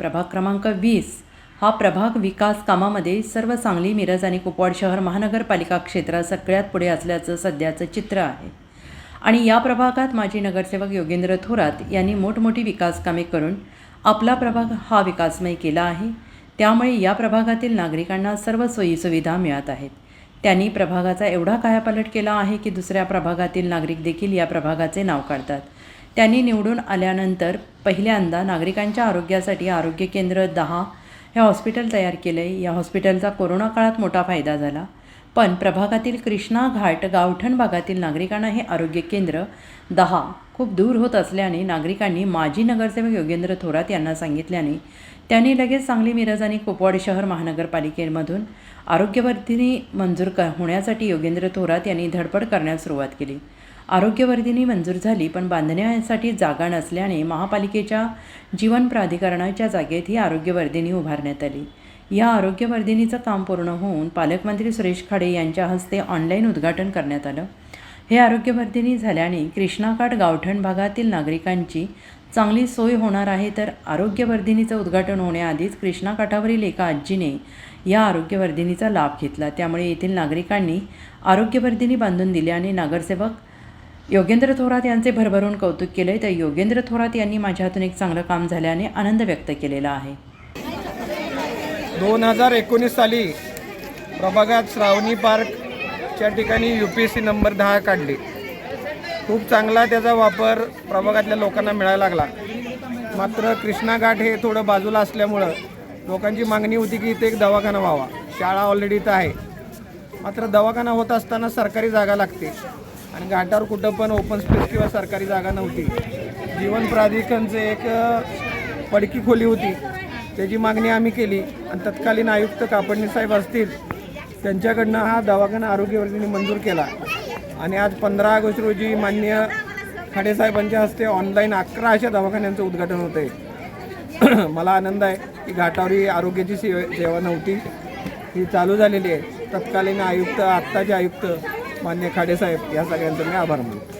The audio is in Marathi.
प्रभाग क्रमांक वीस. हा प्रभाग विकास कामामध्ये सर्व सांगली मिरज आणि कुपवाड शहर महानगरपालिका क्षेत्रात सगळ्यात पुढे असल्याचं सध्याचं चित्र आहे. आणि या प्रभागात माजी नगरसेवक योगेंद्र थोरात यांनी मोठमोठी विकास कामे करून आपला प्रभाग हा विकासमय केला आहे. त्यामुळे या प्रभागातील नागरिकांना सर्व सोयीसुविधा मिळत आहेत. त्यांनी प्रभागाचा एवढा कायापालट केला आहे की दुसऱ्या प्रभागातील नागरिक देखील या प्रभागाचे नाव काढतात. त्यांनी निवडून आल्यानंतर पहिल्यांदा नागरिकांच्या आरोग्यासाठी आरोग्य केंद्र दहा हे हॉस्पिटल तयार केले. या हॉस्पिटलचा कोरोना काळात मोठा फायदा झाला. पण प्रभागातील कृष्णा घाट गावठण भागातील नागरिकांना हे आरोग्य केंद्र दहा खूप दूर होत असल्याने नागरिकांनी माजी नगरसेवक योगेंद्र थोरात यांना सांगितल्याने त्यांनी लगेच सांगली मिरज आणि कुपवाड शहर महानगरपालिकेमधून आरोग्यवर्धिनी मंजूर क होण्यासाठी योगेंद्र थोरात यांनी धडपड करण्यास सुरुवात केली. आरोग्यवर्धिनी मंजूर झाली पण बांधण्यासाठी जागा नसल्याने महापालिकेच्या जीवन प्राधिकरणाच्या जागेत ही आरोग्यवर्धिनी उभारण्यात आली. या आरोग्यवर्धिनीचं काम पूर्ण होऊन पालकमंत्री सुरेश खाडे यांच्या हस्ते ऑनलाईन उद्घाटन करण्यात आलं. हे आरोग्यवर्धिनी झाल्याने कृष्णाकाठ गावठण भागातील नागरिकांची चांगली सोय होणार आहे तर आरोग्यवर्धिनीचं उद्घाटन होण्याआधीच कृष्णाकाठावरील एका आजीने या आरोग्यवर्धिनीचा लाभ घेतला. त्यामुळे येथील नागरिकांनी आरोग्यवर्धिनी बांधून दिल्याने नगरसेवक योगेंद्र थोरात यांचे भरभरून कौतुक केले तर योगेंद्र थोरात यांनी माझ्या हातून एक चांगलं काम झाल्याने आनंद व्यक्त केलेला आहे. दोन हजार एकोणीस साली प्रभागात श्रावणी पार्कच्या ठिकाणी U P S C number दहा काढली. खूप चांगला त्याचा वापर प्रभागातल्या लोकांना मिळायला लागला. मात्र कृष्णा घाट हे थोडं बाजूला असल्यामुळं लोकांची मागणी होती की इथे एक दवाखाना व्हावा. शाळा ऑलरेडी इथं आहे. मात्र दवाखाना होत असताना सरकारी जागा लागते. आणि घाटावर कुठं पण ओपन स्पेस किंवा सरकारी जागा नव्हती. जीवन प्राधिकरणचे एक पडकी खोली होती. त्याची मागणी आम्ही केली. आणि तत्कालीन आयुक्त कापडणी साहेब असतील त्यांच्याकडनं हा दवाखाना आरोग्यवर्धिनी मंजूर केला. आणि आज पंधरा ऑगस्ट रोजी मान्य खडेसाहेबांच्या हस्ते ऑनलाईन अकरा अशा दवाखान्यांचं उद्घाटन होतं आहे मला आनंद आहे की घाटावर ही आरोग्याची सेवा सेवा नव्हती. ही चालू झालेली आहे. तत्कालीन आयुक्त आत्ताचे आयुक्त मान्य खाडेसाहेब या सगळ्यांचं मी आभार मानतो.